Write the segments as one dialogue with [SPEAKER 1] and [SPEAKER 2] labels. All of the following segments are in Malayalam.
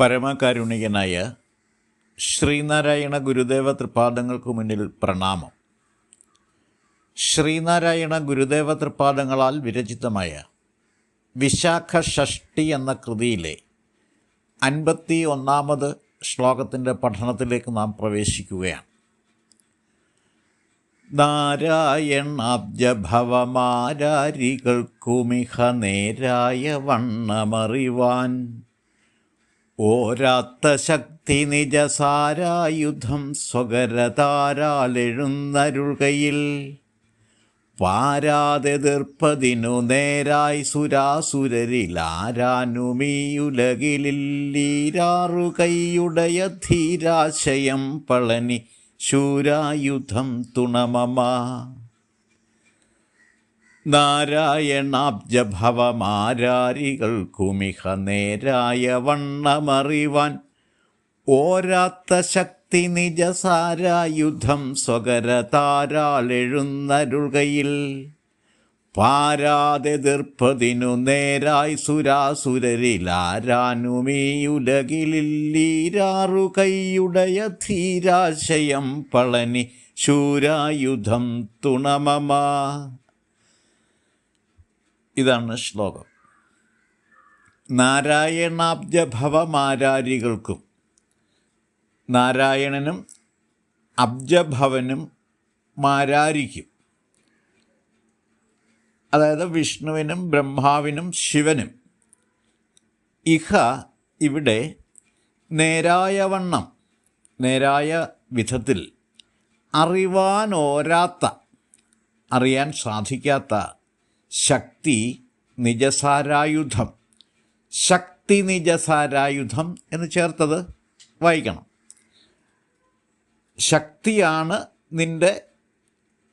[SPEAKER 1] പരമകാരുണികനായ ശ്രീനാരായണ ഗുരുദേവ തൃപാദങ്ങൾക്ക് മുന്നിൽ പ്രണാമം. ശ്രീനാരായണ ഗുരുദേവ തൃപാദങ്ങളാൽ വിരചിതമായ വിശാഖ ഷഷ്ടി എന്ന കൃതിയിലെ അൻപത്തി ഒന്നാമത് ശ്ലോകത്തിന്റെ പഠനത്തിലേക്ക് നാം പ്രവേശിക്കുകയാണ്. നാരായണാബ്ജഭവമാരാരികൾക്കുമിഹ നേരായ വണ്ണമറിവാൻ ഓരാത്ത ശക്തി നിജസാരായുധം സ്വകരതാരാലെഴുന്നരുകയിൽ പാരാതെതിർപ്പതിനു നേരായി സുരാസുരരിലാരാനുമീയുലകിലില്ലീരാറു കൈയുടയ ധീരാശയം പളനി ശൂരായുധം തുണമമ. നാരായണാബ്ജഭവമാരാരികൾക്കുമിഹ നേരായ വണ്ണമറിവാൻ ഓരാത്ത ശക്തി നിജസാരായുധം സ്വകരതാരാളെഴുന്നരുകയിൽ പാരാതെതിർപ്പതിനു നേരായി സുരാസുരരിലാരാനുമീയുലകിലില്ലീരാറു കൈയുടയ ധീരാശയം പളനി ശൂരായുധം തുണമമ. ഇതാണ് ശ്ലോകം. നാരായണാബ്ജഭവമാരാരികൾക്കും നാരായണനും അബ്ജഭവനും മാരാരിക്കും. അതായത് വിഷ്ണുവിനും ബ്രഹ്മാവിനും ശിവനും. ഇഹ ഇവിടെ നേരായ വണ്ണം നേരായ വിധത്തിൽ അറിവാനോരാത്ത അറിയാൻ സാധിക്കാത്ത ശക്തി നിജസാരായുധം. ശക്തി നിജസാരായുധം എന്ന് ചേർത്തത് വായിക്കണം. ശക്തിയാണ് നിന്റെ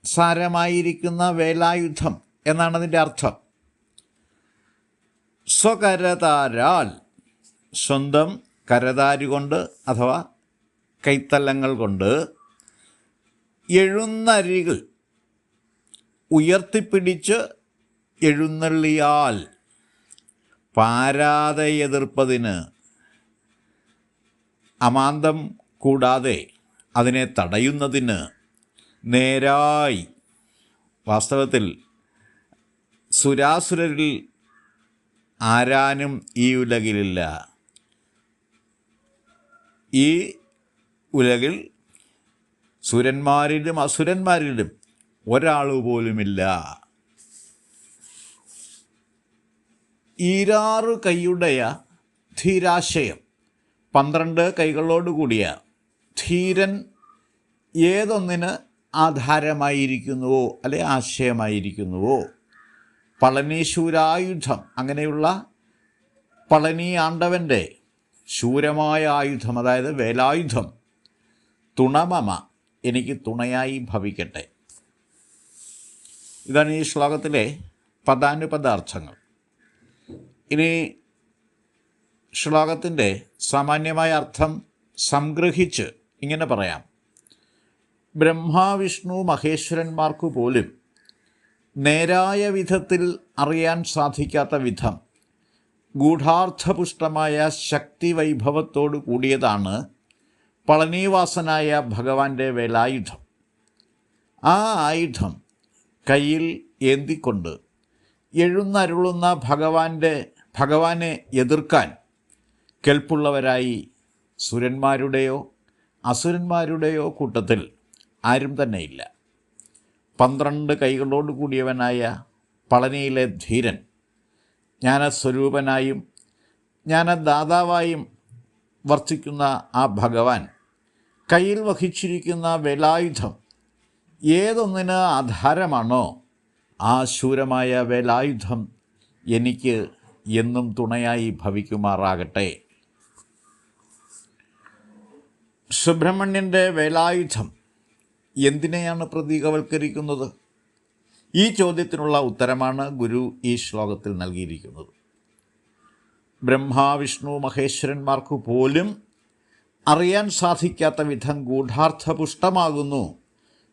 [SPEAKER 1] സാരമായിരിക്കുന്ന വേലായുധം എന്നാണ് അതിന്റെ അർത്ഥം. സ്വകരതാരാൽ സ്വന്തം കരതാരുകൊണ്ട് അഥവാ കൈത്തല്ലങ്ങൾ കൊണ്ട് എഴുന്നരികൾ ഉയർത്തിപ്പിടിച്ച് എഴുന്നള്ളിയാൽ പാരാതെ എതിർപ്പതിന് അമാന്തം കൂടാതെ അതിനെ തടയുന്നതിന് നേരായി. വാസ്തവത്തിൽ സുരാസുരരിൽ ആരാനും ഈ ഉലകിലില്ല. ഈ ഉലകിൽ സുരന്മാരിലും അസുരന്മാരിലും ഒരാൾ പോലുമില്ല ഈരാറ് കൈയുടയ ധീരാശയം. പന്ത്രണ്ട് കൈകളോടുകൂടിയ ധീരൻ ഏതൊന്നിന് ആധാരമായിരിക്കുന്നുവോ അല്ലെ ആശയമായിരിക്കുന്നുവോ? പളനീശൂരായുധം അങ്ങനെയുള്ള പളനി ആണ്ടവന്റെ ശൂരമായ ആയുധം അതായത് വേലായുധം തുണമമ എനിക്ക് തുണയായി ഭവിക്കട്ടെ. ഇതാണ് ഈ ശ്ലോകത്തിലെ പദാനുപദാർത്ഥങ്ങൾ. ഇനി ശ്ലോകത്തിന്റെ സാമാന്യമായ അർത്ഥം സംഗ്രഹിച്ച് ഇങ്ങനെ പറയാം. ബ്രഹ്മാവിഷ്ണു മഹേശ്വരന്മാർക്കു പോലും നേരായ വിധത്തിൽ അറിയാൻ സാധിക്കാത്ത വിധം ഗൂഢാർത്ഥപുഷ്ടമായ ശക്തി വൈഭവത്തോടു കൂടിയതാണ് പളനീവാസനായ ഭഗവാന്റെ വേലായുധം. ആ ആയുധം കയ്യിൽ ഏന്തിക്കൊണ്ട് എഴുന്നരുളുന്ന ഭഗവാന്റെ ഭഗവാനെ എതിർക്കാൻ കെൽപ്പുള്ളവരായി സുരന്മാരുടെയോ അസുരന്മാരുടെയോ കൂട്ടത്തിൽ ആരും തന്നെയില്ല. പന്ത്രണ്ട് കൈകളോട് കൂടിയവനായ പളനിയിലെ ധീരൻ ജ്ഞാനസ്വരൂപനായും ജ്ഞാനദാതാവായും വർത്തിക്കുന്ന ആ ഭഗവാൻ കയ്യിൽ വഹിച്ചിരിക്കുന്ന വേലായുധം ഏതൊന്നിന് ആധാരമാണോ ആ ശൂരമായ വേലായുധം എനിക്ക് എന്നും തുണയായി ഭവിക്കുമാറാകട്ടെ. സുബ്രഹ്മണ്യന്റെ വേലായുധം എന്തിനെയാണ് പ്രതീകവൽക്കരിക്കുന്നത്? ഈ ചോദ്യത്തിനുള്ള ഉത്തരമാണ് ഗുരു ഈ ശ്ലോകത്തിൽ നൽകിയിരിക്കുന്നത്. ബ്രഹ്മാവിഷ്ണു മഹേശ്വരന്മാർക്ക് പോലും അറിയാൻ സാധിക്കാത്ത വിധം ഗൂഢാർത്ഥപുഷ്ടമാകുന്നു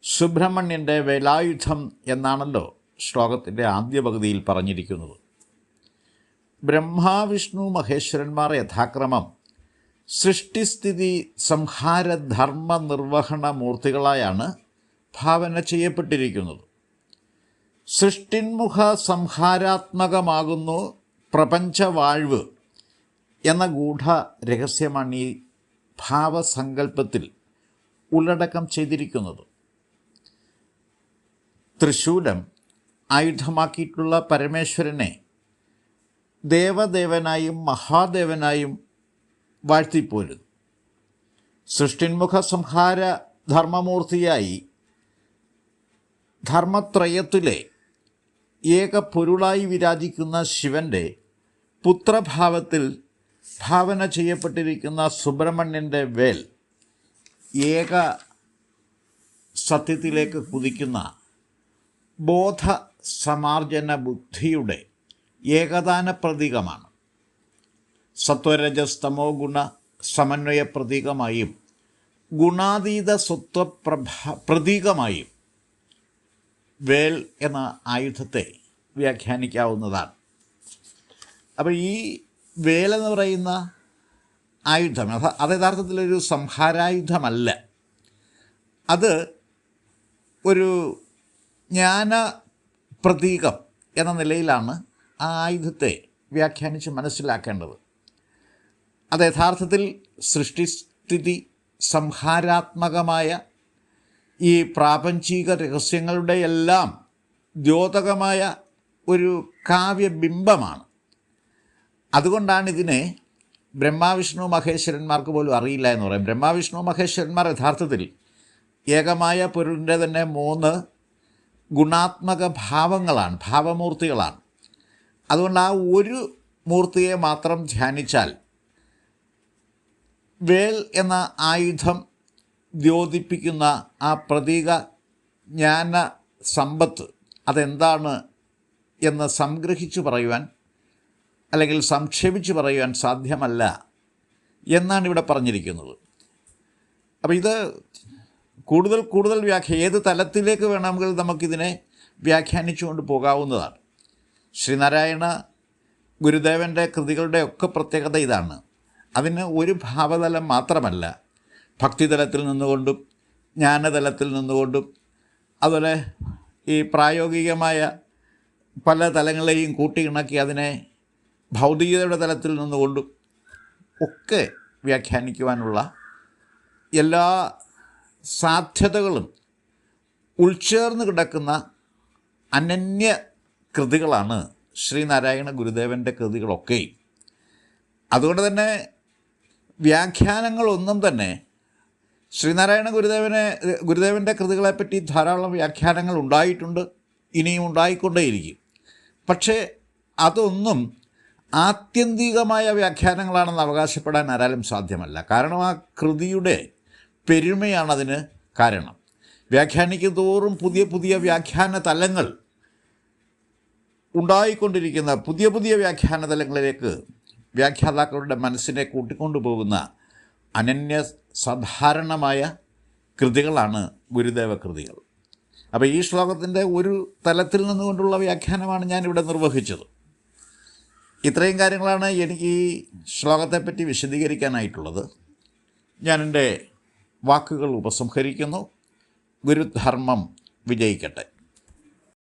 [SPEAKER 1] സുബ്രഹ്മണ്യന്റെ വേലായുധം എന്നാണല്ലോ ശ്ലോകത്തിന്റെ ആദ്യ പകുതിയിൽ പറഞ്ഞിരിക്കുന്നത്. ബ്രഹ്മാവിഷ്ണു മഹേശ്വരന്മാർ യഥാക്രമം സൃഷ്ടിസ്ഥിതി സംഹാര ധർമ്മ നിർവഹണ മൂർത്തികളായാണ് ഭാവന ചെയ്യപ്പെട്ടിരിക്കുന്നത്. സൃഷ്ടിന്മുഖ സംഹാരാത്മകമാകുന്നു പ്രപഞ്ചവാഴ്വ് എന്ന ഗൂഢ രഹസ്യമാണ് ഈ ഭാവസങ്കല്പത്തിൽ ഉള്ളടക്കം ചെയ്തിരിക്കുന്നത്. തൃശൂലം ആയുധമാക്കിയിട്ടുള്ള പരമേശ്വരനെ ദേവദേവനായും മഹാദേവനായും വാഴ്ത്തിപ്പോരുന്നു. സൃഷ്ടിന്മുഖ സംഹാര ധർമ്മമൂർത്തിയായി ധർമ്മത്രയത്തിലെ ഏക പൊരുളായി വിരാജിക്കുന്ന ശിവന്റെ പുത്രഭാവത്തിൽ ഭാവന ചെയ്യപ്പെട്ടിരിക്കുന്ന സുബ്രഹ്മണ്യന്റെ വേൽ ഏക സത്യത്തിലേക്ക് കുതിക്കുന്ന ബോധ സമാർജന ബുദ്ധിയുടെ ഏകദാന പ്രതീകമാണ് സത്വരജസ്തമോ ഗുണ സമന്വയ പ്രതീകമായും ഗുണാതീത സ്വത്വപ്രഭ പ്രതീകമായും വേൽ എന്ന ആയുധത്തെ വ്യാഖ്യാനിക്കാവുന്നതാണ്. അപ്പോൾ ഈ വേലെന്ന് പറയുന്ന ആയുധം അത് അത് യഥാർത്ഥത്തിലൊരു സംഹാരായുധമല്ല. അത് ഒരു ജ്ഞാന പ്രതീകം എന്ന നിലയിലാണ് ആയുധത്തെ വ്യാഖ്യാനിച്ച് മനസ്സിലാക്കേണ്ടത്. അത് യഥാർത്ഥത്തിൽ സൃഷ്ടിസ്ഥിതി സംഹാരാത്മകമായ ഈ പ്രാപഞ്ചിക രഹസ്യങ്ങളുടെ എല്ലാം ദ്യോതകമായ ഒരു കാവ്യബിംബമാണ്. അതുകൊണ്ടാണ് ഇതിനെ ബ്രഹ്മാവിഷ്ണു മഹേശ്വരന്മാർക്ക് പോലും അറിയില്ല എന്ന് പറയും. ബ്രഹ്മാവിഷ്ണു മഹേശ്വരന്മാർ യഥാർത്ഥത്തിൽ ഏകമായ പൊരുളിന്റെ തന്നെ മൂന്ന് ഗുണാത്മക ഭാവങ്ങളാണ് ഭാവമൂർത്തികളാണ്. അതുകൊണ്ട് ആ ഒരു മൂർത്തിയെ മാത്രം ധ്യാനിച്ചാൽ വേൽ എന്ന ആയുധം ദ്യോതിപ്പിക്കുന്ന ആ പ്രതീക ജ്ഞാന സമ്പത്ത് അതെന്താണ് എന്ന് സംഗ്രഹിച്ചു പറയുവാൻ അല്ലെങ്കിൽ സംക്ഷേപിച്ച് പറയുവാൻ സാധ്യമല്ല എന്നാണ് ഇവിടെ പറഞ്ഞിരിക്കുന്നത്. അപ്പോൾ ഇത് കൂടുതൽ കൂടുതൽ വ്യാഖ്യ ഏത് തലത്തിലേക്ക് വേണമെങ്കിൽ നമുക്കിതിനെ വ്യാഖ്യാനിച്ചുകൊണ്ട് പോകാവുന്നതാണ്. ശ്രീനാരായണ ഗുരുദേവന്റെ കൃതികളുടെ ഒക്കെ പ്രത്യേകത ഇതാണ്. അതിന് ഒരു ഭാവതലം മാത്രമല്ല. ഭക്തിതലത്തിൽ നിന്നുകൊണ്ടും ജ്ഞാനതലത്തിൽ നിന്നുകൊണ്ടും അതുപോലെ ഈ പ്രായോഗികമായ പല തലങ്ങളെയും കൂട്ടിയിണക്കി അതിനെ ഭൗതികതയുടെ തലത്തിൽ നിന്നുകൊണ്ടും ഒക്കെ വ്യാഖ്യാനിക്കുവാനുള്ള എല്ലാ സാധ്യതകളും ഉൾച്ചേർന്ന് കിടക്കുന്ന അനന്യ കൃതികളാണ് ശ്രീനാരായണ ഗുരുദേവന്റെ കൃതികളൊക്കെ. അതുകൊണ്ട് തന്നെ വ്യാഖ്യാനങ്ങളൊന്നും തന്നെ ശ്രീനാരായണ ഗുരുദേവനെ ഗുരുദേവന്റെ കൃതികളെപ്പറ്റി ധാരാളം വ്യാഖ്യാനങ്ങൾ ഉണ്ടായിട്ടുണ്ട് ഇനിയും ഉണ്ടായിക്കൊണ്ടേയിരിക്കും. പക്ഷേ അതൊന്നും ആത്യന്തികമായ വ്യാഖ്യാനങ്ങളാണെന്ന് അവകാശപ്പെടാൻ ആരാലും സാധ്യമല്ല. കാരണം ആ കൃതിയുടെ പെരുമയാണതിന് കാരണം. വ്യാഖ്യാനിക്കും തോറും പുതിയ പുതിയ വ്യാഖ്യാന തലങ്ങൾ ഉണ്ടായിക്കൊണ്ടിരിക്കുന്ന പുതിയ പുതിയ വ്യാഖ്യാന തലങ്ങളിലേക്ക് വ്യാഖ്യാതാക്കളുടെ മനസ്സിനെ കൂട്ടിക്കൊണ്ടുപോകുന്ന അനന്യ സാധാരണമായ കൃതികളാണ് ഗുരുദേവ കൃതികൾ. അപ്പോൾ ഈ ശ്ലോകത്തിന്റെ ഒരു തലത്തിൽ നിന്നുകൊണ്ടുള്ള വ്യാഖ്യാനമാണ് ഞാനിവിടെ നിർവഹിച്ചത്. ഇത്രയും കാര്യങ്ങളാണ് എനിക്ക് ഈ ശ്ലോകത്തെപ്പറ്റി വിശദീകരിക്കാനായിട്ടുള്ളത്. ഞാൻ എന്റെ വാക്കുകൾ ഉപസംഹരിക്കുന്നു. ഗുരുധർമ്മം വിജയിക്കട്ടെ.